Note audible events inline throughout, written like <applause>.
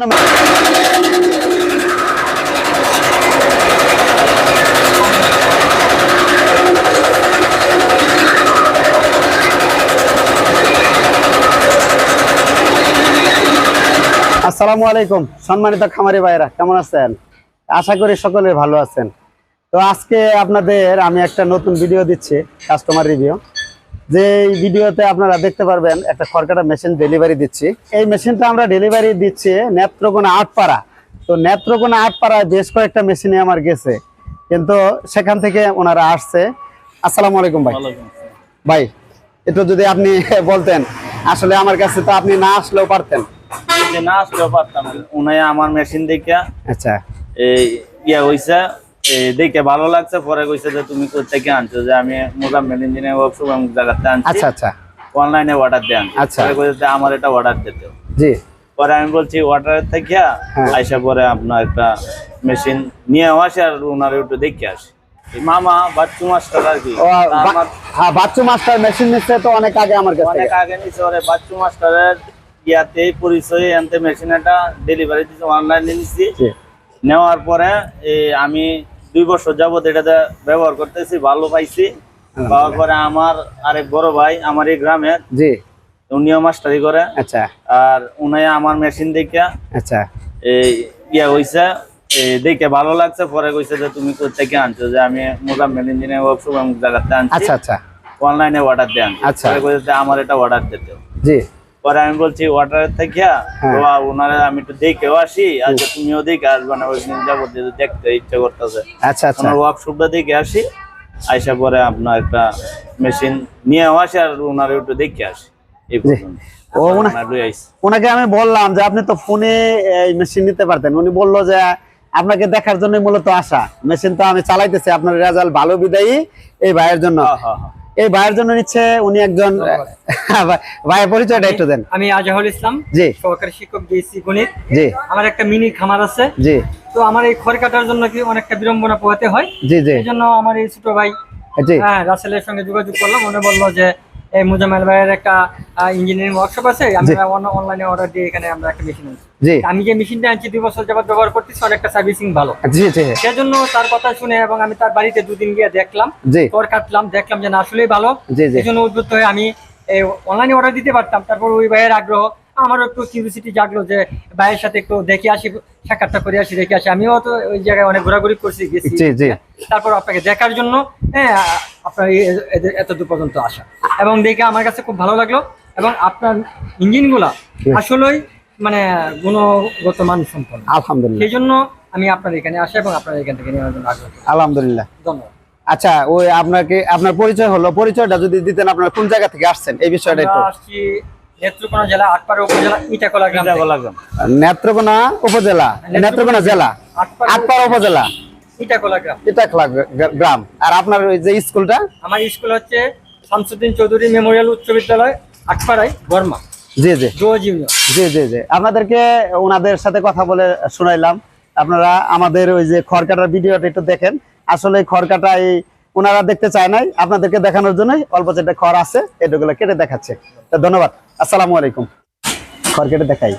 আসসালামু আলাইকুম, সম্মানিত খামারি ভাইরা কেমন আছেন? আশা করি সকলে ভালো আছেন। তো আজকে আপনাদের আমি একটা নতুন ভিডিও দিচ্ছি কাস্টমার রিভিউ যে এই ভিডিওতে আপনারা দেখতে পারবেন একটা খড়কাটা মেশিন ডেলিভারি দিচ্ছি। এই মেশিনটা আমরা ডেলিভারি দিচ্ছি নেত্রকোনা আটপাড়া। তো নেত্রকোনা আটপাড়ায় বেশ কয়েকটা মেশিনে আমার গেছে। কিন্তু সেখান থেকে ওনারা আসছে। আসসালামু আলাইকুম ভাই। ভাই একটু যদি আপনি <laughs> বলতেন আসলে আমার কাছে তো আপনি না আসলেও পারতেন। না আসলেও পারতাম। উনি আমার মেশিন দেখে আচ্ছা। এই ইয়া হইছে দেখে ভালো লাগছে পরে কইছে যে তুমি কোথেকে আনছো? যে আমি মোজাম্মেল ইঞ্জিনিয়ার ওয়ার্কশপ আমি জায়গাতে আনছি। আচ্ছা আচ্ছা। অনলাইনে অর্ডার আনছি। আচ্ছা। পরে কইছে যে আমার এটা অর্ডার দিতে। জি। পরে আমি বলছি অর্ডার থেকে হ্যাঁ। আইসা পরে আপনার একটা মেশিন নিয়ে আসে আর ওনার একটু দেখে আসি। মামা বাচ্চু মাস্টার আর কি। হ্যাঁ বাচ্চু মাস্টার মেশিন নিচ্ছে তো অনেক আগে আমার কাছে অনেক আগে নিচে ওরে বাচ্চু মাস্টারের ইয়াতে পরিচয় আনতে মেশিন এটা ডেলিভারি দিচ্ছে অনলাইনে নিচ্ছি নেওয়ার পরে আমি দুই বছর যাবত এটাতে ব্যবহার করতেছি ভালো পাইছি। পাওয়ার পরে আমার আরেক বড় ভাই আমার এই গ্রামের জি। উনিও মাস্টারি করে। আচ্ছা। আর উনি আমার মেশিন দেখে আচ্ছা। এই ইয়া হইছে দেখে ভালো লাগছে পরে কইছে যে তুমি কোথেকে আনছো? যে আমি মোজাম্মেল ইঞ্জিনিয়ার ওয়ার্কশপ জায়গাতে আনছি। আচ্ছা আচ্ছা। অনলাইনে অর্ডার আনছি। আচ্ছা। কইছে আমার এটা অর্ডার দিতে। জি। পরে আমি বলছি অর্ডারের থেকে হ্যাঁ। তো ওনারা আমি একটু দেখেও আসি আচ্ছা তুমিও দেখে আসবে না ওই যাব দেখতে ইচ্ছা করতেছে। আচ্ছা আচ্ছা। ওয়ার্কশপটা দেখে আসি আইসা পরে আপনার একটা মেশিন নিয়ে আসি আর ওনারা একটু দেখে আসি। এই পর্যন্ত। ও, ওনা- ওনার লই আইছি। ওনাকে আমি বললাম যে আপনি তো ফোনে মেশিন নিতে পারতেন। উনি বলল যে আপনাকে দেখার জন্য মূলত আসা। মেশিন তো আমি চালাইতেছি আপনার রেজাল্ট ভালো বিদায়ী এই ভাইয়ের জন্য। হ্যাঁ, হ্যাঁ, হ্যাঁ। এই ভাইয়ের জন্য নিচ্ছে উনি একজন ভাই- ভাইয়ের পরিচয়টা একটু দেন। আমি আজহারুল ইসলাম জি। সহকারী শিক্ষক দিয়েছি গণিত। জি। আমার একটা মিনি খামার আছে। জি। তো আমার এই খড় কাটার জন্য কি অনেকটা বিড়ম্বনা পোহাতে হয়? জি জি। এই জন্য আমার এই ছোট ভাই জি। হ্যাঁ রাসেলের সঙ্গে যোগাযোগ করলাম। উনি বলল যে এই মুজামেল ভাইয়ের একটা ইঞ্জিনিয়ারিং ওয়ার্কশপ আছে আমরা অনলাইনে অর্ডার দিয়ে এখানে আমরা একটা মেশিন আনছি। আমি যে মেশিনটা আনছি দুই বছর যাবত ব্যবহার করতেছি অনেকটা সার্ভিসিং ভালো। জি জি। সেজন্য তার কথা শুনে এবং আমি তার বাড়িতে দুদিন গিয়ে দেখলাম খড় কাটলাম দেখলাম যে না আসলেই ভালো। জি উদ্বুদ্ধ হয়ে আমি অনলাইনে অর্ডার দিতে পারতাম। তারপর ওই ভাইয়ের আগ্রহ আমারও একটু কিউরিসিটি জাগলো যে ভাইয়ের সাথে একটু দেখে আসি সাক্ষাৎটা করে আসি দেখে আসি। আমিও তো ওই জায়গায় অনেক ঘোরাঘুরি করছি গেছি। তারপর আপনাকে দেখার জন্য হ্যাঁ আপনার এই- এদের এতদূর পর্যন্ত আসা। এবং দেখে আমার কাছে খুব ভালো লাগল এবং আপনার ইঞ্জিনগুলা আসলেই মানে গুণগত মান সম্পন্ন আলহামদুলিল্লাহ। সেই জন্য আমি আপনার এখানে আসা এবং আপনার এখান থেকে নেওয়ার জন্য আগ্রহ। আলহামদুলিল্লাহ। ধন্যবাদ। আচ্ছা ওই আপনাকে আপনার পরিচয় হলো পরিচয়টা যদি দিতেন আপনার কোন জায়গা থেকে আসছেন এই বিষয়টা একটু। আসছি নেত্রকোনা জেলা আটপাড়া উপজেলা ইটাকলা গ্রাম। নেত্রকোনা উপজেলা? নেত্রকোনা জেলা? আটপাড়া আটপাড়া উপজেলা? ইটাকলা গ্রাম। ইটাখলা গ্রাম। আর আপনার ওই যে স্কুলটা? আমার স্কুল হচ্ছে শামসুদ্দিন চৌধুরী মেমোরিয়াল উচ্চ বিদ্যালয় আটপাড়ায় বর্মা। জি জি। জি জি জি। আপনাদেরকে ওনাদের সাথে কথা বলে শুনাইলাম। আপনারা আমাদের ওই যে খড়কাটার ভিডিওটা একটু দেখেন। আসলে খড়কাটা এই ওনারা দেখতে চায় নাই। আপনাদেরকে দেখানোর জন্যই অল্প যেটা খড় আছে এটুগুলো কেটে দেখাচ্ছে। ধন্যবাদ। আসসালামু আলাইকুম। খড় কেটে দেখাই।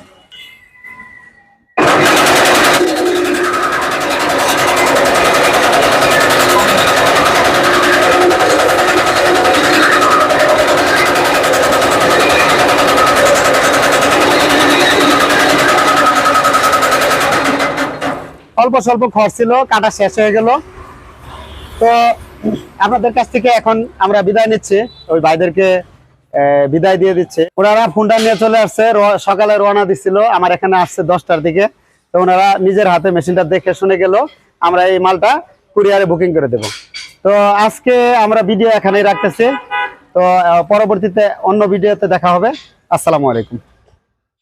অল্প স্বল্প খরচ ছিল, কাটা শেষ হয়ে গেল। তো আপনাদের কাছ থেকে এখন আমরা বিদায় নিচ্ছি। ওই ভাইদেরকে বিদায় দিয়ে দিচ্ছে। ওনারা ফোনটা নিয়ে চলে আসছে সকালে রওনা দিচ্ছিল আমার এখানে আসছে দশটার দিকে। তো ওনারা নিজের হাতে মেশিনটা দেখে শুনে গেল, আমরা এই মালটা কুরিয়ারে বুকিং করে দেব। তো আজকে আমরা ভিডিও এখানেই রাখতেছি। তো পরবর্তীতে অন্য ভিডিওতে দেখা হবে। আসসালামু আলাইকুম।